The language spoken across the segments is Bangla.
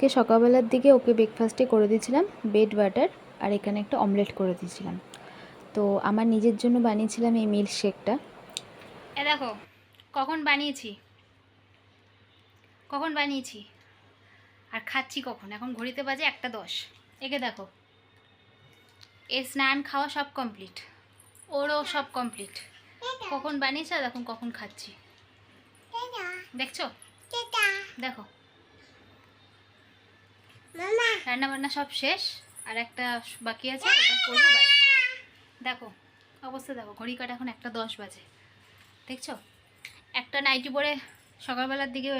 কে সকালবেলার দিকে ওকে ব্রেকফাস্টে করে দিয়েছিলাম বেড বাটার আর এখানে একটা অমলেট করে দিয়েছিলাম। তো আমার নিজের জন্য বানিয়েছিলাম এই মিল্ক শেকটা এ দেখো, কখন বানিয়েছি? কখন বানিয়েছি? আর খাচ্ছি কখন? এখন ঘড়িতে বাজে একটা দশ। একে দেখো, এর স্নান খাওয়া সব কমপ্লিট ওরও সব কমপ্লিট কখন বানিয়েছে আর এখন কখন খাচ্ছি? দেখছ? দেখো রান্না বান্না সব শেষ আর একটা বাকি আছে ওটা করব ব্যাস। দেখো অবস্থা দেখো ঘড়ি কাটা এখন একটা দশ বাজে। দেখছ? একটা নাইটি পরে সকালবেলার দিকে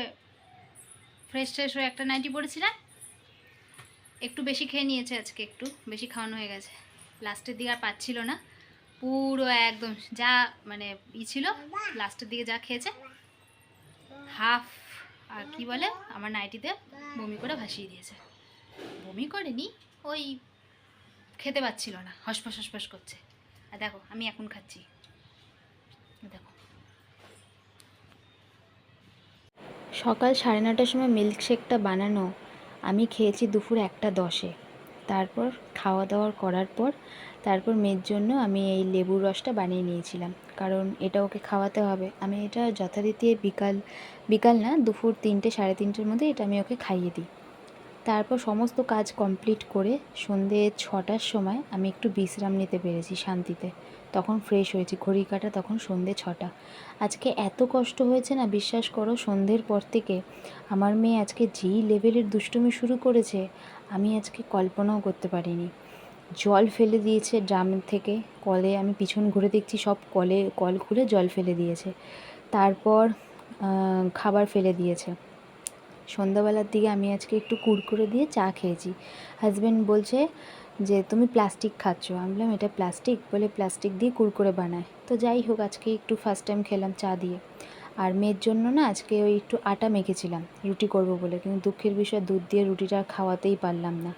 ফ্রেশ ট্রেশ হয়ে একটা নাইটি পরেছিলাম। একটু বেশি খেয়ে নিয়েছে আজকে একটু বেশি খাওয়ানো হয়ে গেছে। লাস্টের দিকে আর পাচ্ছিল না। পুরো একদম যা মানে ই ছিল লাস্টের দিকে যা খেয়েছে হাফ আর কি বলে আমার নাইটিতে বমি করে ভাসিয়ে দিয়েছে। বমি করেনি, ওই খেতে পাচ্ছিল না হসপস হসপস করছে। আর দেখো, আমি এখন খাচ্ছি। দেখো। সকাল সাড়ে নটার সময় মিল্কশেকটা বানানো, আমি খেয়েছি দুপুর একটা দশে। তারপর খাওয়া দাওয়ার করার পর, তারপর মেয়ের জন্য আমি এই লেবুর রসটা বানিয়ে নিয়েছিলাম। কারণ এটা ওকে খাওয়াতে হবে। আমি এটা যথারীতি বিকাল বিকাল না, দুপুর তিনটে, সাড়ে তিনটের মধ্যে এটা আমি ওকে খাইয়ে দিই। তারপর সমস্ত কাজ কমপ্লিট করে সন্ধে ছটার সময় আমি একটু বিশ্রাম নিতে পেরেছি শান্তিতে। তখন ফ্রেশ হয়েছি, ঘড়ি কাটা তখন সন্ধে ছটা। আজকে এত কষ্ট হয়েছে না, বিশ্বাস করো সন্ধ্যের পর থেকে আমার মেয়ে আজকে যেই লেভেলের দুষ্টুমি শুরু করেছে, আমি আজকে কল্পনাও করতে পারিনি। জল ফেলে দিয়েছে ড্রাম থেকে, কলে আমি পিছন ঘুরে দেখছি সব কলে, কল খুলে জল ফেলে দিয়েছে। তারপর খাবার ফেলে দিয়েছে। সন্ধ্যাবেলার দিকে আমি আজকে একটু কুরকুরে দিয়ে চা খেয়েছি। হাজব্যান্ড বলছে যে, তুমি প্লাস্টিক খাচ্ছ। আমি বললাম, এটা প্লাস্টিক বলে প্লাস্টিক দিয়ে কুরকুরে বানায়। তো যাই হোক, আজকে একটু ফার্স্ট টাইম খেলাম চা দিয়ে। আর মেয়ের জন্য না, আজকে ওই একটু আটা মেখেছিলাম, রুটি করব বলে। কিন্তু দুঃখের বিষয়, দুধ দিয়ে রুটিটা খাওয়াতেই পারলাম না।